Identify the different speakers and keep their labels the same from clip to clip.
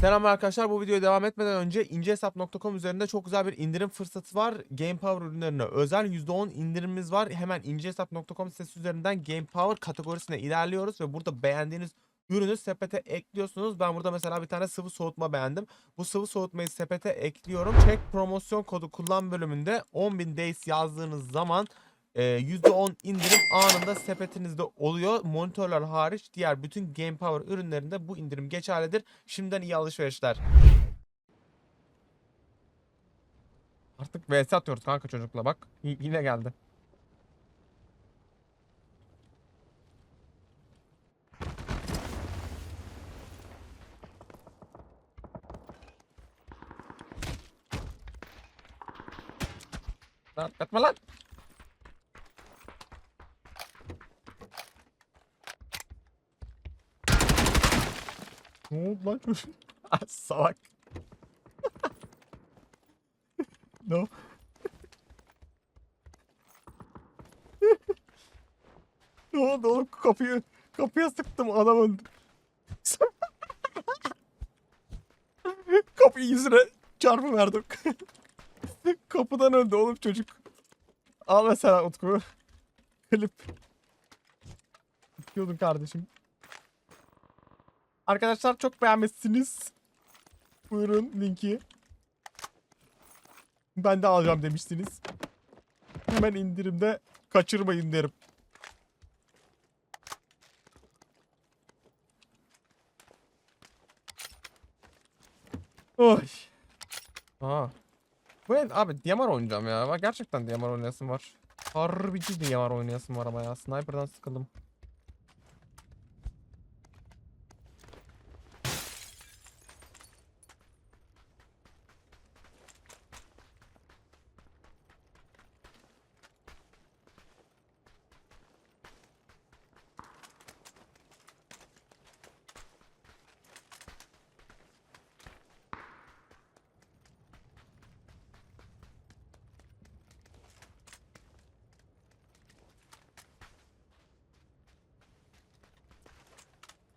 Speaker 1: Selam arkadaşlar bu videoya devam etmeden önce incehesap.com üzerinde çok güzel bir indirim fırsatı var. Game Power ürünlerine özel %10 indirimimiz var. Hemen incehesap.com sitesi üzerinden Game Power kategorisine ilerliyoruz ve burada beğendiğiniz ürünü sepete ekliyorsunuz. Ben burada mesela bir tane sıvı soğutma beğendim. Bu sıvı soğutmayı sepete ekliyorum. Check promosyon kodu kullan bölümünde 10.000 days yazdığınız zaman e, %10 indirim anında sepetinizde oluyor. Monitörler hariç diğer bütün Game Power ürünlerinde bu indirim geçerlidir. Şimdiden iyi alışverişler. Artık VS atıyoruz kanka çocukla bak. Y- yine geldi. Lan kaçma lan. Ne oldu lan çocuk? Ah, Salak. no. ne oldu oğlum kapıyı kapıya sıktım adam öldü. Kapıyı yüzüne çarpı verdim. Kapıdan öldü oğlum çocuk. Al mesela Utku. Klip. Diyordun kardeşim. Arkadaşlar çok beğenmişsiniz. Buyurun linki. Ben de alacağım demiştiniz. Hemen indirimde kaçırmayın derim. Oy. Aa. Bu el abi DMR oynayacağım ya. Gerçekten DMR oynayasım var. Harbici DMR oynayasım var ama ya. Sniper'dan sıkıldım.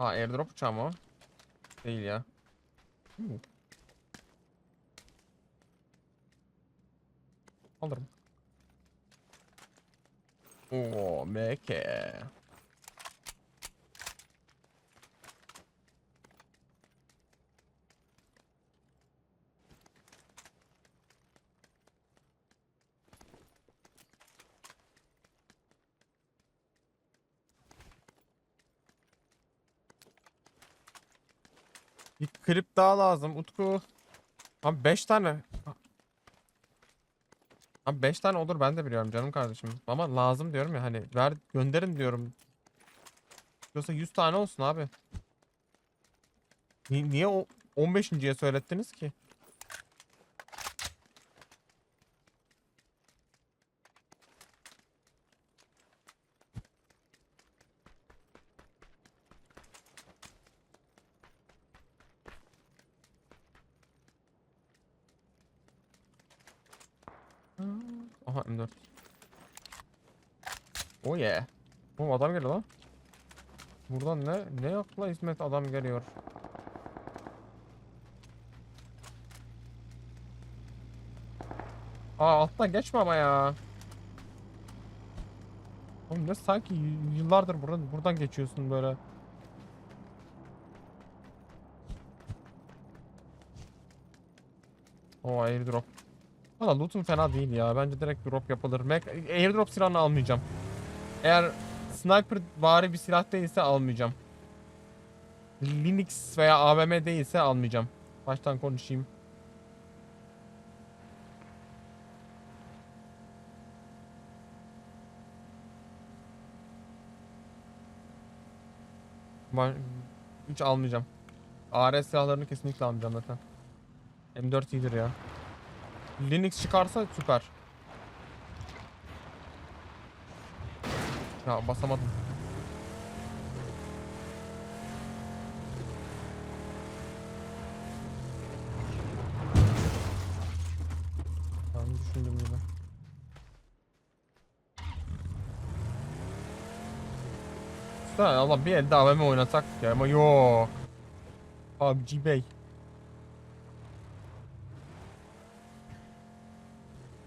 Speaker 1: Ha airdrop uçağı mı o? Değil ya. Hmm. Alırım. Oo, MK. Bir klip daha lazım Utku. Abi 5 tane. Abi 5 tane olur ben de biliyorum canım kardeşim. Ama lazım diyorum ya hani ver gönderin diyorum. Yoksa 100 tane olsun abi. Ni- niye o 15.ye söylettiniz ki? Aha M4. Oh yeah. Oğlum adam geliyor lan. Buradan ne ne yok la İsmet adam geliyor. Aa alttan geçme ama ya. Oğlum ne sanki yıllardır buradan buradan geçiyorsun böyle. O airdrop. Valla loot'um fena değil ya. Bence direkt drop yapılır. Mac airdrop silahını almayacağım. Eğer sniper vari bir silah değilse almayacağım. Linux veya AVM değilse almayacağım. Baştan konuşayım. Hiç almayacağım. AR silahlarını kesinlikle almayacağım zaten. M4 iyidir ya. Linux çıkarsa süper. Ya basamadım. Ben düşündüğüm gibi. Güzel Allah bir elde AVM oynasak ya ama yok. PUBG Bey.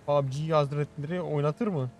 Speaker 1: PUBG Hazretleri oynatır mı?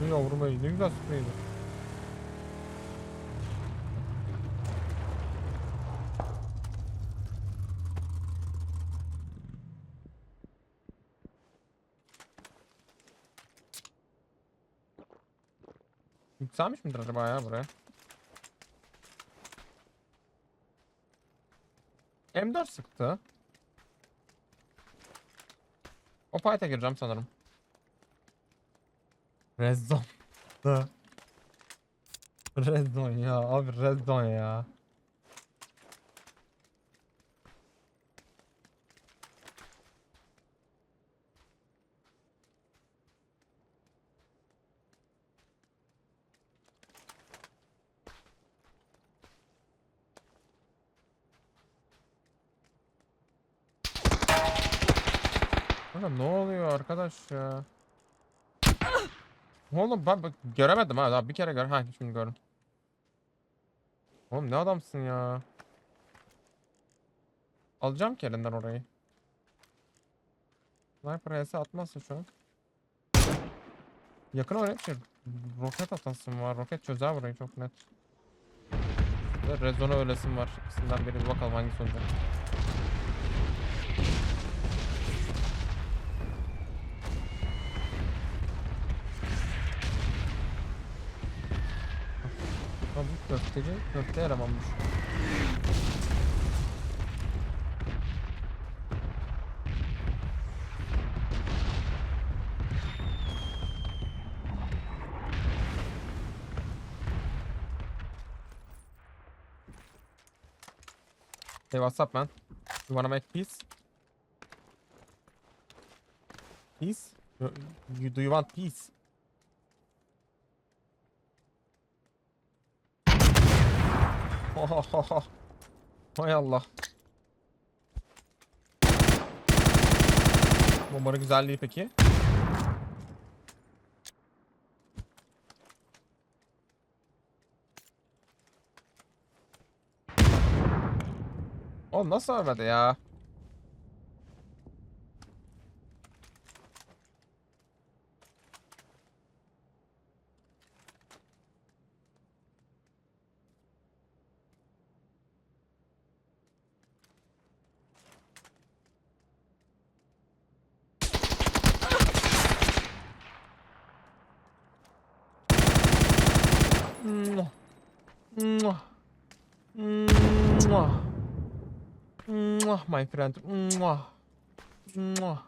Speaker 1: Ne yavrum ey, ne güzel spreydi. Yükselmiş midir acaba ya buraya? M4 sıktı. O fight'a gireceğim sanırım. Red Zone ya abi Red Zone ya. Oğlum ne oluyor arkadaş ya? Oğlum ben, göremedim ha bir kere gör. Ha şimdi gördüm. Oğlum ne adamsın ya? Alacağım ki elinden orayı. Sniper HS atmazsa şu an. Yakın oraya bir. Roket atasım var. Roket çözer burayı çok net. Rezona ölesim var. İkisinden biri bir bakalım hangisi olacak. Köfteci köfte elemanmış. Hey, what's up, man? You wanna make peace? Peace? You do you want peace? Hay Allah. Bombanın güzelliği peki? Oğlum nasıl ölmedi ya? My friend. Mwah. Mwah.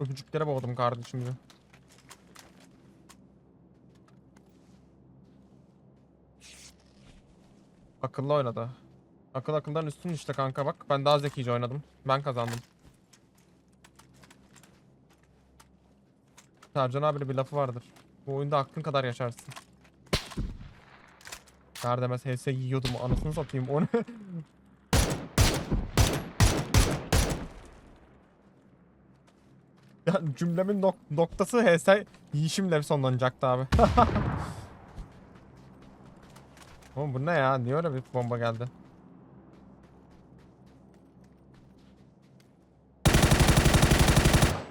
Speaker 1: Öpücüklere boğdum kardeşim ya. Akıllı oynadı. Akıl akıldan üstün işte kanka bak. Ben daha zekice oynadım. Ben kazandım. Sercan abinin bir lafı vardır. Bu oyunda aklın kadar yaşarsın. Kar demez HS yiyordum anasını satayım onu. ya cümlemin nok noktası HS yiyişimle sonlanacaktı abi. Oğlum bu ne ya? Niye öyle bir bomba geldi?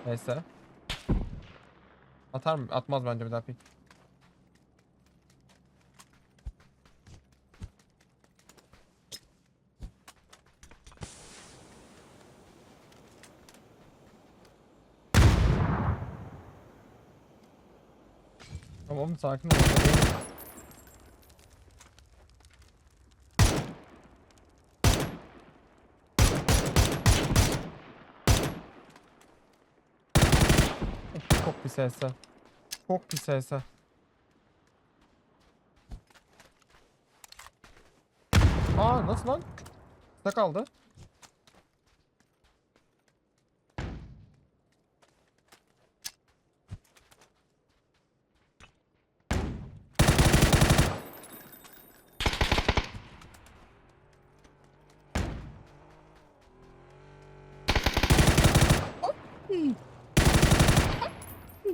Speaker 1: Neyse. Atar mı? Atmaz bence bir daha pik. Tamam sakin ol. Pis HS. Çok pis HS. Aa nasıl lan? Ne kaldı?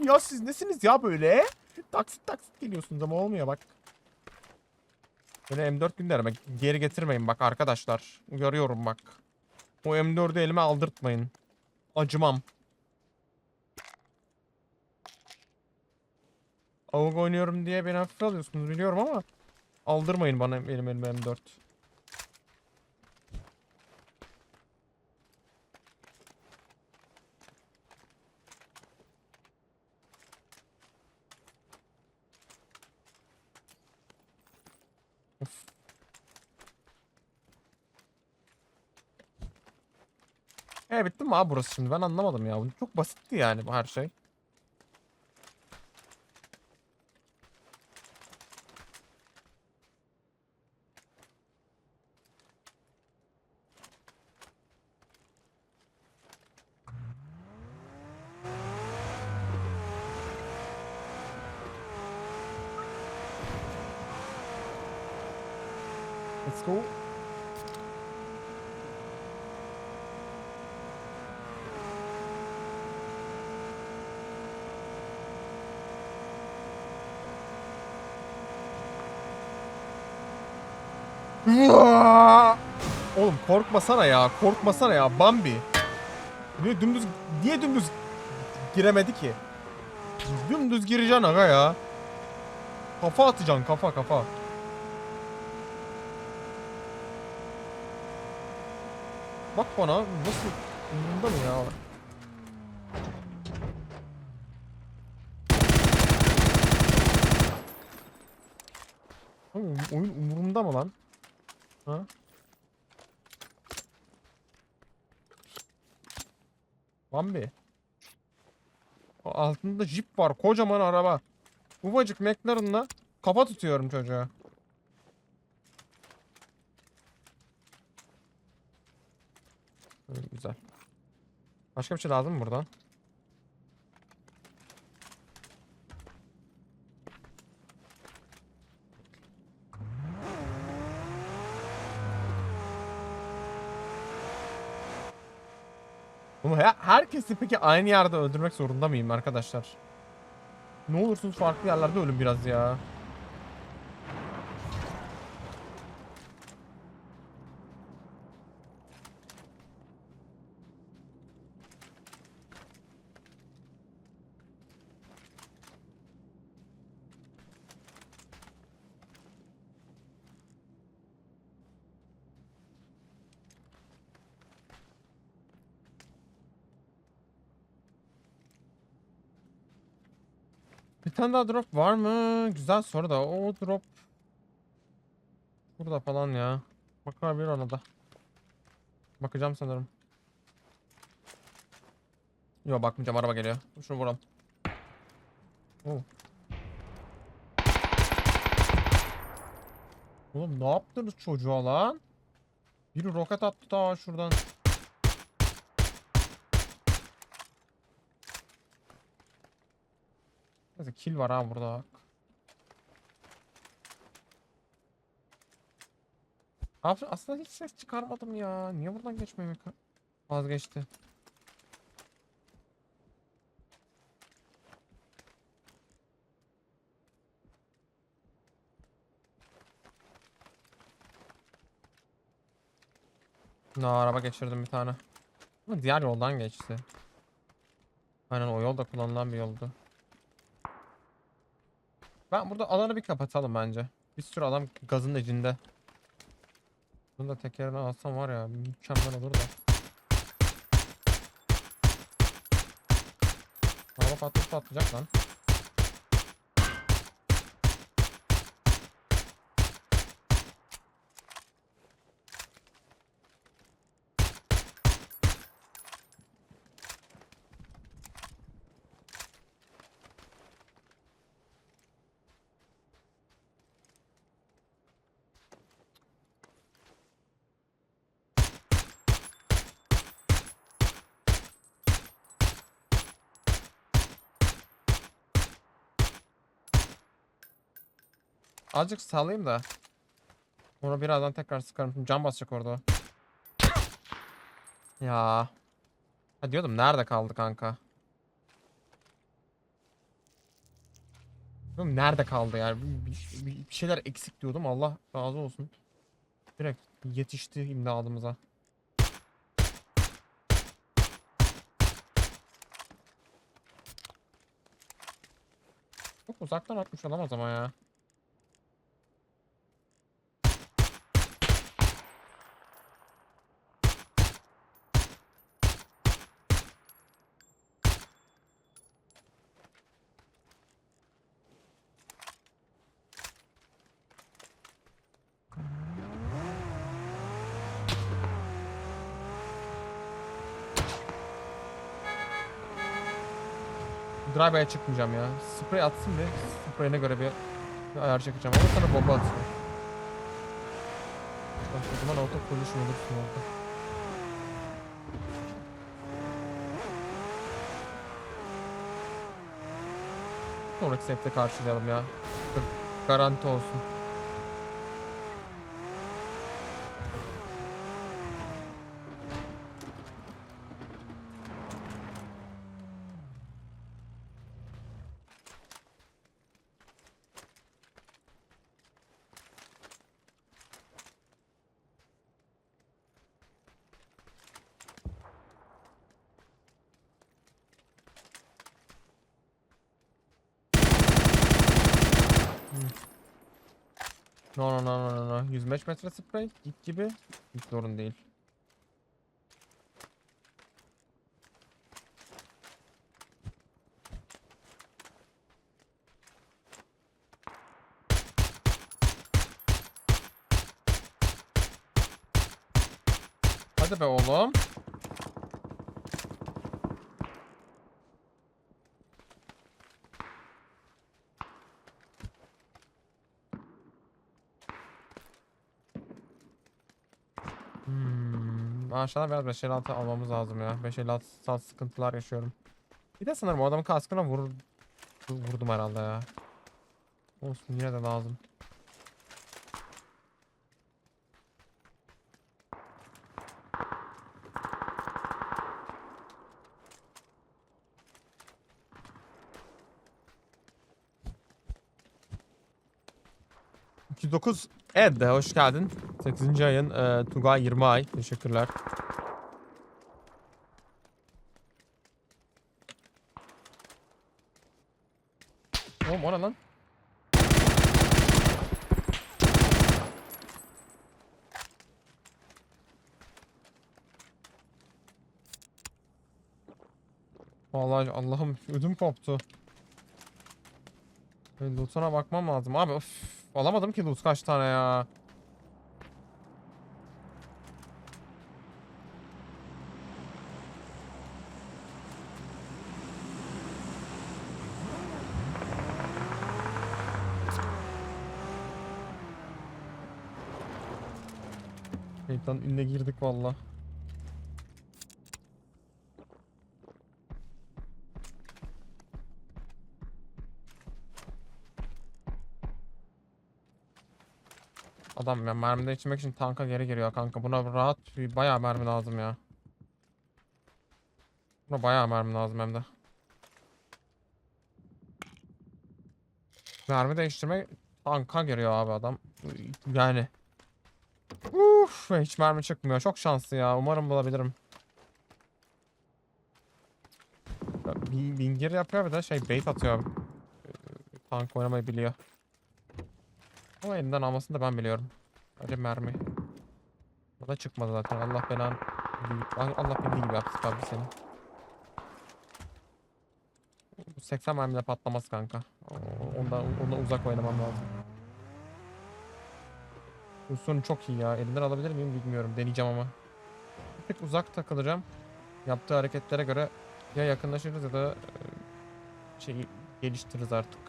Speaker 1: Ya siz nesiniz ya böyle? Taksit taksit geliyorsunuz ama olmuyor bak. Böyle M4 günlerime geri getirmeyin bak arkadaşlar. Uyarıyorum bak. O M4'ü elime aldırtmayın. Acımam. Avuk oynuyorum diye beni hafife alıyorsunuz biliyorum ama aldırmayın bana benim elime M4. E bitti mi abi burası şimdi? Ben anlamadım ya. Bu çok basitti yani bu her şey. Let's go. Oğlum korkmasana ya. Korkmasana ya. Bambi. Niye dümdüz niye dümdüz giremedi ki? Dümdüz gireceksin aga ya. Kafa atacaksın kafa kafa. Bak bana nasıl umurumda mı ya? Oyun umurumda mı lan? Ha? Bambi. O altında jip var. Kocaman araba. Ufacık McLaren'la kafa tutuyorum çocuğa. Güzel. Başka bir şey lazım mı buradan? Bunu he- herkesi peki aynı yerde öldürmek zorunda mıyım arkadaşlar? Ne olursunuz farklı yerlerde ölün biraz ya. Tane daha drop var mı? Güzel soru da. O drop burada falan ya. Bakabilir ona da. Bakacağım sanırım. Yok bakmayacağım araba geliyor. Şunu vuralım. Oo. Oğlum ne yaptınız çocuğa lan? Biri roket attı daha şuradan. Neyse kill var ha burada. Abi aslında hiç ses çıkarmadım ya. Niye buradan geçmemi ka- vazgeçti? No, araba geçirdim bir tane. Ama diğer yoldan geçti. Aynen o yol da kullanılan bir yoldu. Ben burada alanı bir kapatalım bence. Bir sürü adam gazın içinde. Bunu da tekerini alsam var ya mükemmel olur da. Araba patlayıp patlayacak lan.
Speaker 2: Azıcık sallayayım da. Onu birazdan tekrar sıkarım. Can basacak orada. Ya. Ha diyordum nerede kaldı kanka? Diyordum nerede kaldı yani? Bir, bir- bir şeyler eksik diyordum. Allah razı olsun. Direkt yetişti imdadımıza. Çok uzaktan atmış olamaz ama ya. Drive'e çıkmayacağım ya. Sprey atsın bir. Spreyine göre bir, bir ayar çekeceğim. Ama sana bomba atıyor. Bak o zaman auto position olursun orada. Sonraki safe'de karşılayalım ya. Garanti olsun. No no no no no no. 105 metre sprey. Git gibi. Hiç sorun değil. Hadi be oğlum. Aşağıda biraz 556 almamız lazım ya. 556 sal sıkıntılar yaşıyorum. Bir de sanırım adamın kaskına vur vurdum herhalde ya. Olsun yine de lazım. ...209 Ed hoş geldin. 8. ayın e, Tugay 20 ay. Teşekkürler. Oğlum o ne lan? Vallahi Allah'ım ödüm koptu. Loot'una bakmam lazım. Abi of, alamadım ki loot kaç tane ya. Şeytan ününe girdik valla. Adam ya mermi değiştirmek için tanka geri geliyor kanka. Buna rahat bayağı mermi lazım ya. Buna bayağı mermi lazım hem de. Mermi değiştirmek tanka giriyor abi adam. Yani. Uf, hiç mermi çıkmıyor. Çok şanslı ya. Umarım bulabilirim. Bin- Bingir yapıyor bir de şey bait atıyor. Ee, Tank oynamayı biliyor. Ama elinden almasını da ben biliyorum. Hadi mermi. O da çıkmadı zaten. Allah belanı. Allah bildiği gibi yapsın tabii seni. Bu 80 mermide patlamaz kanka. Ondan, ondan uzak oynamam lazım. Sonu çok iyi ya. Elinden alabilir miyim bilmiyorum. Deneyeceğim ama. Bir uzak takılacağım. Yaptığı hareketlere göre ya yakınlaşırız ya da şeyi geliştiririz artık.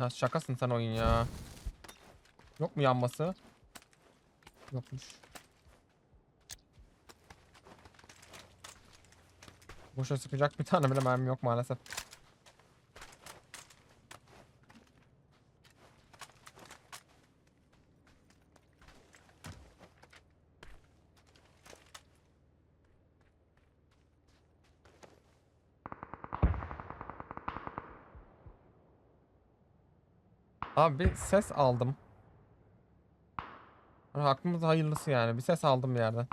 Speaker 2: Ya şakasın sen oyun ya. Yok mu yanması? Yokmuş. Boşa sıkacak bir tane bile mermi yok maalesef. Abi bir ses aldım. Hakkımız hayırlısı yani. Bir ses aldım bir yerden.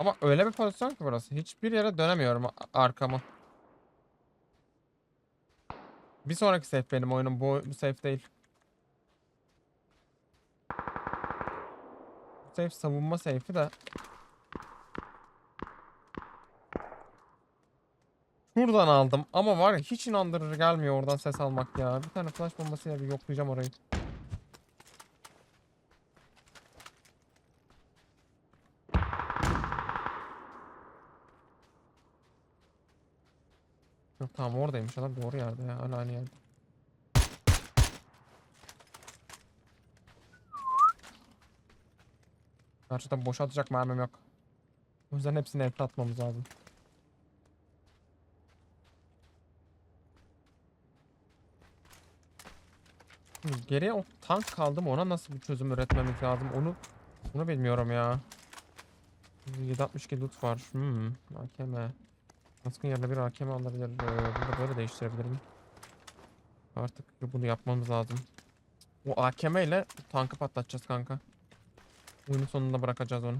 Speaker 2: Ama öyle bir pozisyon ki burası. Hiçbir yere dönemiyorum arkamı. Bir sonraki safe benim oyunum. Bu, bu safe değil. Bu safe savunma safe'i de. Şuradan aldım ama var ya hiç inandırıcı gelmiyor oradan ses almak ya. Bir tane flash bombasıyla bir yoklayacağım orayı. Yok tamam oradaymış adam doğru yerde ya hala aynı yerde. Gerçekten boşaltacak mermim yok. O yüzden hepsini evde atmamız lazım. Geriye o tank kaldı mı ona nasıl bir çözüm üretmemiz lazım onu onu bilmiyorum ya. 762 loot var. Hmm, AKM. Kaskın yerine bir AKM alabilir. Ee, Bunu böyle değiştirebilirim. Artık bunu yapmamız lazım. O AKM ile tankı patlatacağız kanka. Oyunun sonunda bırakacağız onu.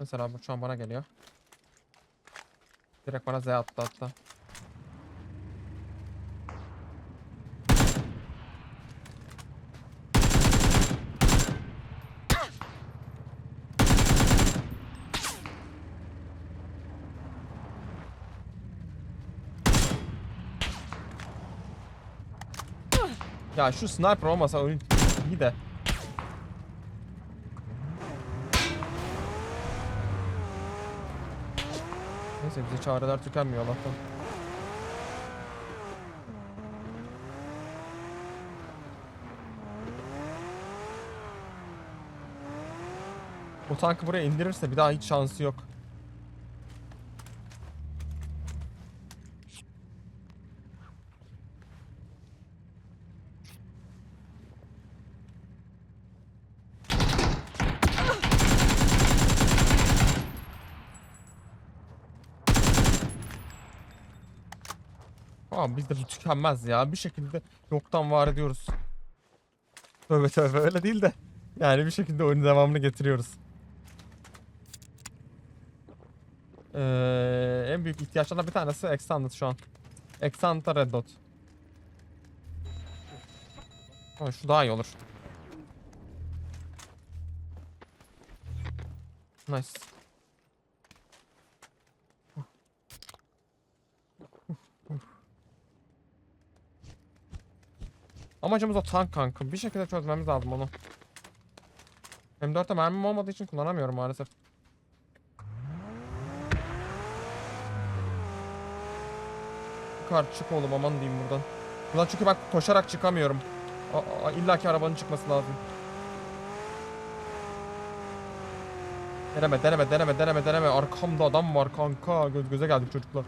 Speaker 2: Mesela bu şu an bana geliyor. Direkt bana Z attı hatta. Ya şu sniper olmasa oyun iyi de. Neyse bize çareler tükenmiyor Allah'tan. O tankı buraya indirirse bir daha hiç şansı yok. Abi bizde bu tükenmez ya. Bir şekilde yoktan var ediyoruz. Tövbe tövbe öyle değil de. Yani bir şekilde oyunun devamını getiriyoruz. Ee, en büyük ihtiyaçlardan bir tanesi Extended şu an. Extended'a Red Dot. Ama şu daha iyi olur. Nice. Amacımız o tank kanka. Bir şekilde çözmemiz lazım onu. M4'te mermim olmadığı için kullanamıyorum maalesef. Kar çık oğlum aman diyeyim buradan. Buradan çünkü ben koşarak çıkamıyorum. Aa, illa ki arabanın çıkması lazım. Deneme deneme deneme deneme deneme. Arkamda adam var kanka. Göz göze geldik çocuklar.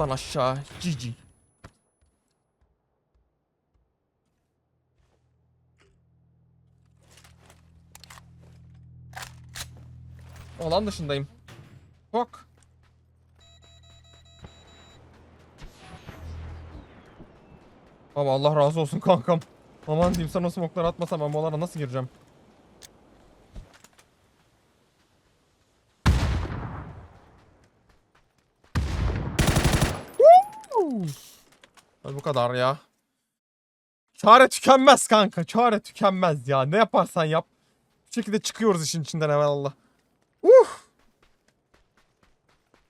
Speaker 2: Yat lan aşağı. Cici. Alan dışındayım. Bak. Ama Allah razı olsun kankam. Aman diyeyim sana smoke'ları atmasam ben bu alana nasıl gireceğim? Bu kadar ya. Çare tükenmez kanka. Çare tükenmez ya. Ne yaparsan yap. Bir şekilde çıkıyoruz işin içinden Allah. Uh.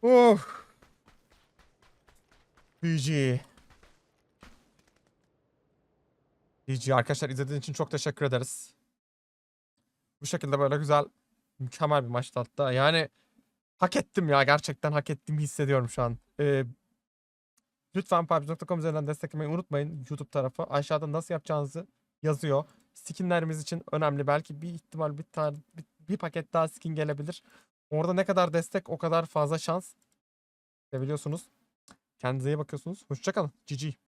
Speaker 2: Uh. GG. GG arkadaşlar izlediğiniz için çok teşekkür ederiz. Bu şekilde böyle güzel mükemmel bir maçtı hatta. Yani hak ettim ya gerçekten hak ettiğimi hissediyorum şu an. Ee, lütfen PUBG.com üzerinden desteklemeyi unutmayın. YouTube tarafı aşağıda nasıl yapacağınızı yazıyor. Skinlerimiz için önemli. Belki bir ihtimal bir tane bir, bir paket daha skin gelebilir. Orada ne kadar destek o kadar fazla şans. Biliyorsunuz. Kendinize iyi bakıyorsunuz. Hoşçakalın. GG.